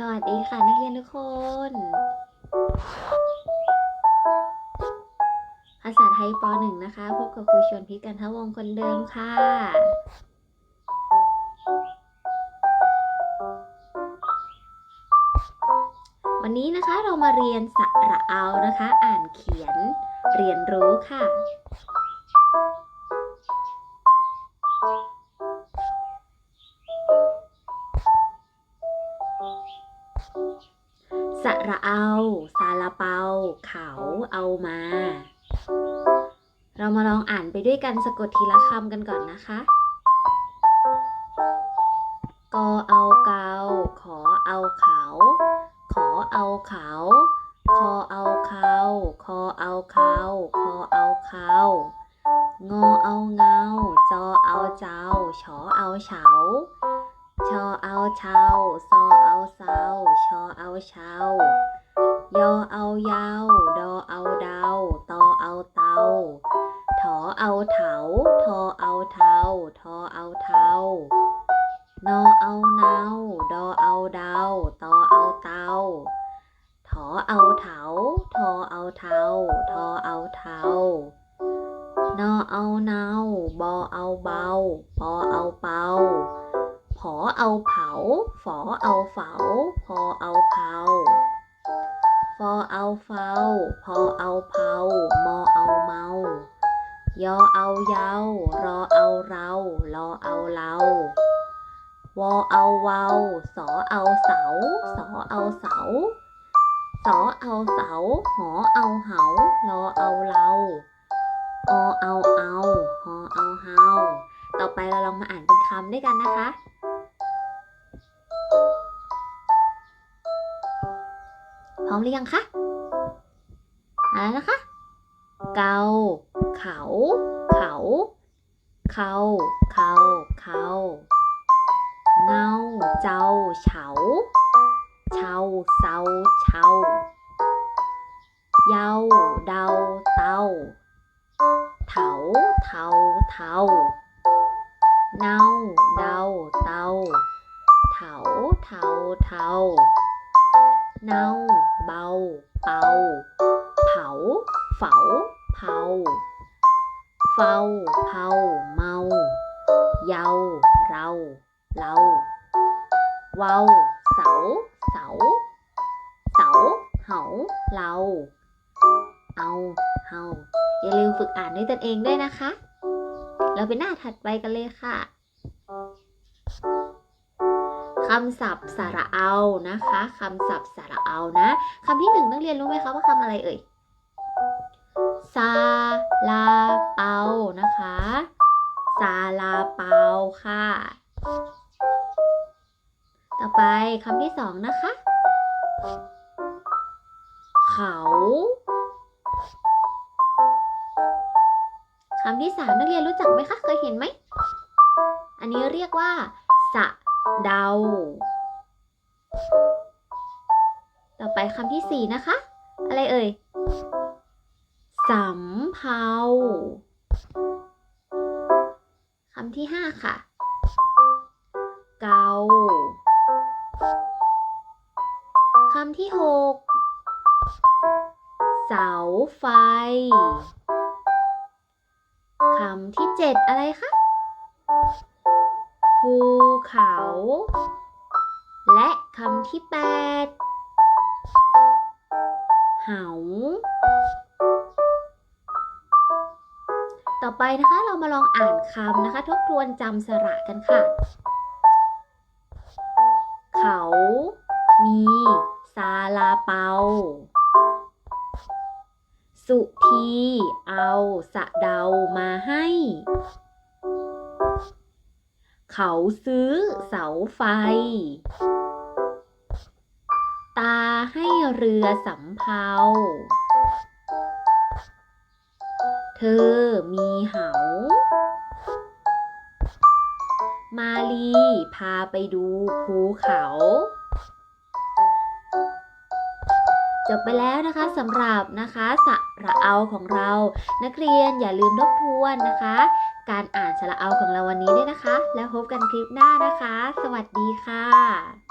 สวัสดีค่ะนักเรียนทุกคน ภาษาไทยป .1 นะคะ พบกับครูชวนพิกันทวงคนเดิมค่ะ วันนี้นะคะเรามาเรียนสระเอานะคะ อ่านเขียนเรียนรู้ค่ะ สระเอา ซาลาเปา เขาเอามา เรามาลองอ่านไปด้วยกันสะกดทีละคำกันก่อนนะคะกอเอาเกา ขอเอาเขา ขอเอาเขา คอเอาเขาคอเอาเขาคอเอาเขางอเอาเงา จอเอาเจ้า ฉอเอาเฉา ชอเอาเชาซอเอาเซาชอเอาเชายอเอายาว ดอเอาดาวตอเอาเตาถอเอาเถาทอเอาเทาทอเอาเทานอเอาเนาดอเอาดาวตอเอาเตาถอเอาเถาทอเอาเทาทอเอาเทานอเอาเนาบอเอาเบาปอเอาเปา อเอาเผา ฝอเอาเฝา พอเอาเผาฟอเอาเฝาพอเอาเผามอเอาเมา ยอเอาเยารอเอาเรารอเอาเราวอเอาเวาสอเอาเสา สอเอาเสา สอเอาเสา หอเอาเหารอเอาเราอเอาเอาหอเอาเฮาต่อไปเราลองมาอ่านเป็นคำด้วยกันนะคะ พร้อมหรือยังคะอ่านแล้วนะคะ เกา เขา เขา เขา เขา เขาเงา เจ้า เฉาเชาเซาเชาเยา เดา เตาเถาเทาเทาเนาเดา เตาเถาเทาเทาเนา เบา เป่า เผา เฝา เผา เฝ้า เผา เมา เยา เรา เราเว้า เสา เสา เสา เหา เรา เอาเฮาอย่าลืมฝึกอ่านด้วยตนเองด้วยนะคะ เราไปหน้าถัดไปกันเลยค่ะ คำศัพท์สระเอานะคะคำศัพท์สระเอานะคำที่หนึ่งนักเรียนรู้ไหมคะว่าคำอะไรเอ่ยซาลาเปานะคะซาลาเปาค่ะ ต่อไปคำที่สองนะคะ เขาคำที่สามนักเรียนรู้จักไหมคะ เคยเห็นไหม อันนี้เรียกว่าสะ เดา ต่อไปคำที่สี่นะคะ อะไรเอ่ยสำเภาคำที่ห้าค่ะ เกาคำที่หกเสาไฟ คำที่เจ็ดอะไรคะ ภูเขา และคำที่แปดเหา ต่อไปนะคะเรามาลองอ่านคำนะคะ ทบทวนจำสระกันค่ะ เขา มีซาลาเปา สุธี เอาสะเดามาให้ เขาซื้อเสาไฟ ตาให้เรือสำเภา เธอมีเหา มาลีพาไปดูภูเขา จบไปแล้วนะคะสำหรับนะคะสระเอาของเรา นักเรียนอย่าลืมทบทวนนะคะ การอ่านสระเอาของเราวันนี้ด้วยนะคะ แล้วพบกันคลิปหน้านะคะ สวัสดีค่ะ